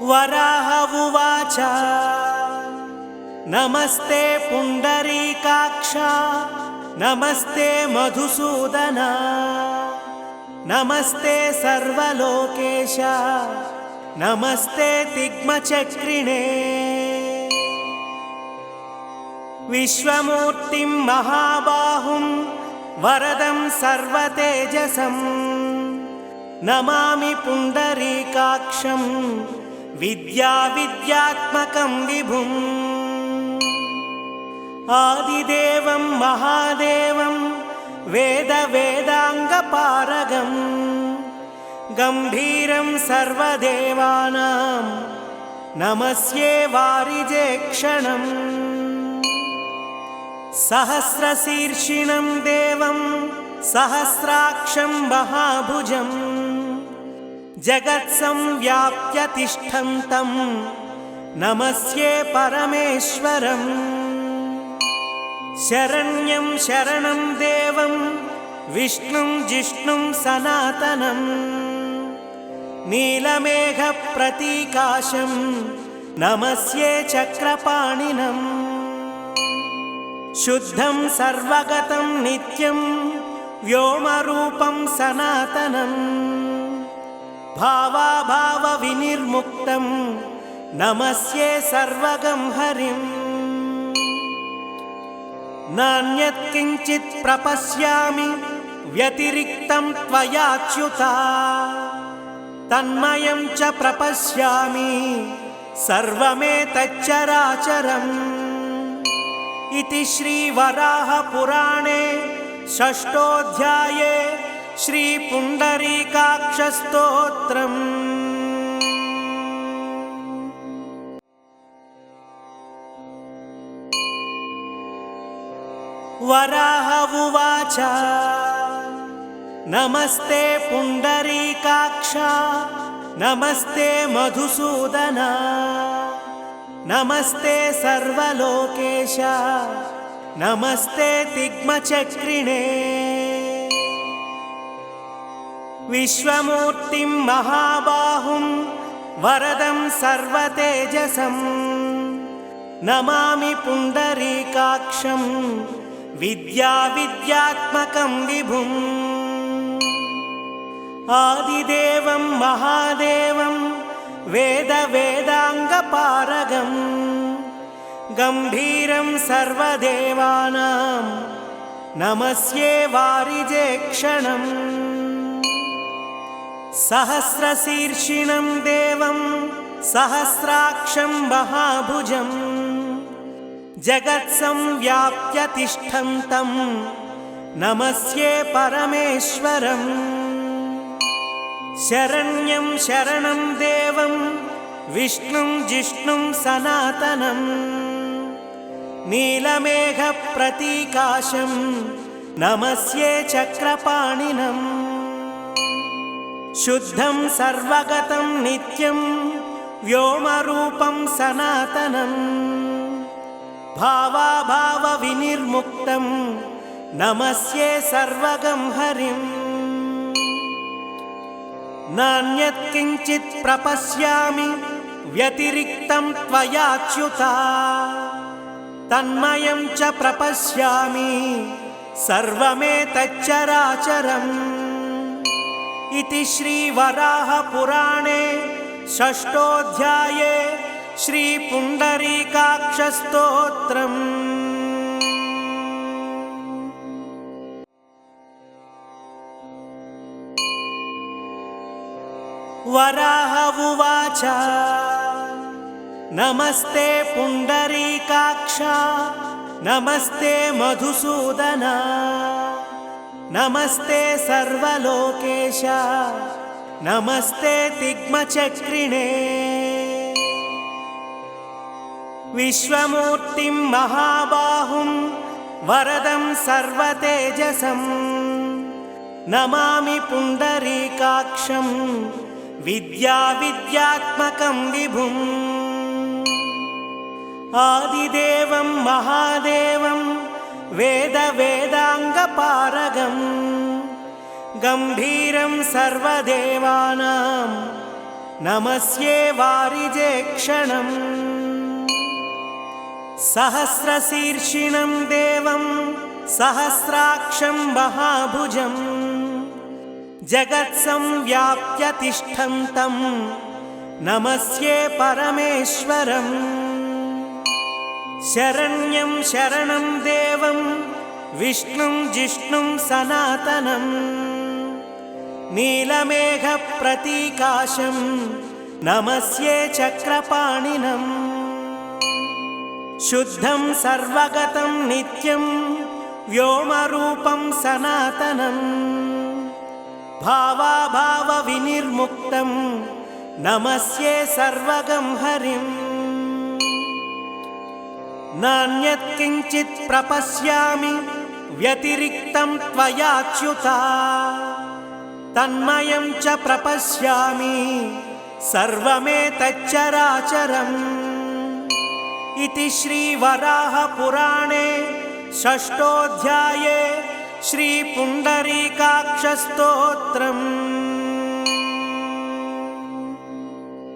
वराह उवाच नमस्ते पुण्डरीकाक्ष नमस्ते मधुसूदन नमस्ते सर्वलोकेश नमस्ते तिग्मचक्रिणे विश्वमूर्तिं महाबाहुं वरदं सर्वतेजसम् नमामि पुण्डरीकाक्षं विद्याविद्यात्मकं विभुम्। आदिदेवं महादेवं वेदवेदाङ्गपारगम् गम्भीरं सर्वदेवानां नमस्ये वारिजे क्षणम्। सहस्रशीर्षिणं देवं सहस्राक्षं महाभुजम् जगत्संव्याप्य तिष्ठन्तं नमस्ये परमेश्वरम्। शरण्यं शरणं देवं विष्णुं जिष्णुं सनातनम्। नीलमेघप्रतीकाशं नमस्ये चक्रपाणिनम्। शुद्धं सर्वगतं नित्यं व्योमरूपं सनातनम् भावाभावविनिर्मुक्तं नमस्ये सर्वगं हरिम्। नान्यत्किञ्चित् प्रपश्यामि व्यतिरिक्तं त्वयाच्युता तन्मयं च प्रपश्यामि सर्वमेतच्चराचरम्। इति श्रीवराहपुराणे षष्ठोऽध्याये श्रीपुण्डरीकाक्षस्तोत्रम् वराह उवाच नमस्ते पुण्डरीकाक्ष नमस्ते मधुसूदन नमस्ते सर्वलोकेश नमस्ते तिग्मचक्रिणे विश्वमूर्तिं महाबाहुं वरदं सर्वतेजसम् नमामि पुण्डरीकाक्षं विद्याविद्यात्मकं विभुम्। आदिदेवं महादेवं वेदवेदाङ्गपारगम्। गम्भीरं सर्वदेवानां नमस्ये वारिजे क्षणम् सहस्रशीर्षिणं देवं सहस्राक्षं महाभुजम्। जगत्संव्याप्य तिष्ठन्तं नमस्ये परमेश्वरम्। शरण्यं शरणं देवं विष्णुं जिष्णुं सनातनम्। नीलमेघप्रतीकाशं नमस्ये चक्रपाणिनम् शुद्धं सर्वगतं नित्यं व्योमरूपं सनातनम् भावाभावविनिर्मुक्तं नमस्ये सर्वगं हरिम्। नान्यत्किञ्चित् प्रपश्यामि व्यतिरिक्तं त्वयाच्युता तन्मयं च प्रपश्यामि सर्वमेतच्चराचरम् इति श्रीवराहपुराणे षष्ठोऽध्याये श्रीपुण्डरीकाक्षस्तोत्रम्। वराह उवाच नमस्ते पुण्डरीकाक्ष नमस्ते मधुसूदन नमस्ते सर्वलोकेश नमस्ते तिग्मचक्रिणे विश्वमूर्तिं महाबाहुं वरदं सर्वतेजसम् नमामि पुण्डरीकाक्षं विद्याविद्यात्मकं विभुम् आदिदेवं महादेवं वेदवेदाङ्गपारगम् गम्भीरं सर्वदेवानां नमस्ये वारिजे क्षणम् सहस्रशीर्षिणं देवं सहस्राक्षं महाभुजम् जगत्संव्याप्य तिष्ठं तं नमस्ये परमेश्वरम्। शरण्यं शरणं देवं विष्णुं जिष्णुं सनातनम् नीलमेघप्रतीकाशं नमस्ये चक्रपाणिनम् शुद्धं सर्वगतं नित्यं व्योमरूपं सनातनम् भावाभावविनिर्मुक्तं नमस्ये सर्वगं हरिम् नान्यत्किञ्चित् प्रपश्यामि व्यतिरिक्तं त्वयाच्युता तन्मयं च प्रपश्यामि सर्वमेतच्चराचरम्। इति श्रीवराहपुराणे षष्ठोऽध्याये श्रीपुण्डरीकाक्षस्तोत्रम्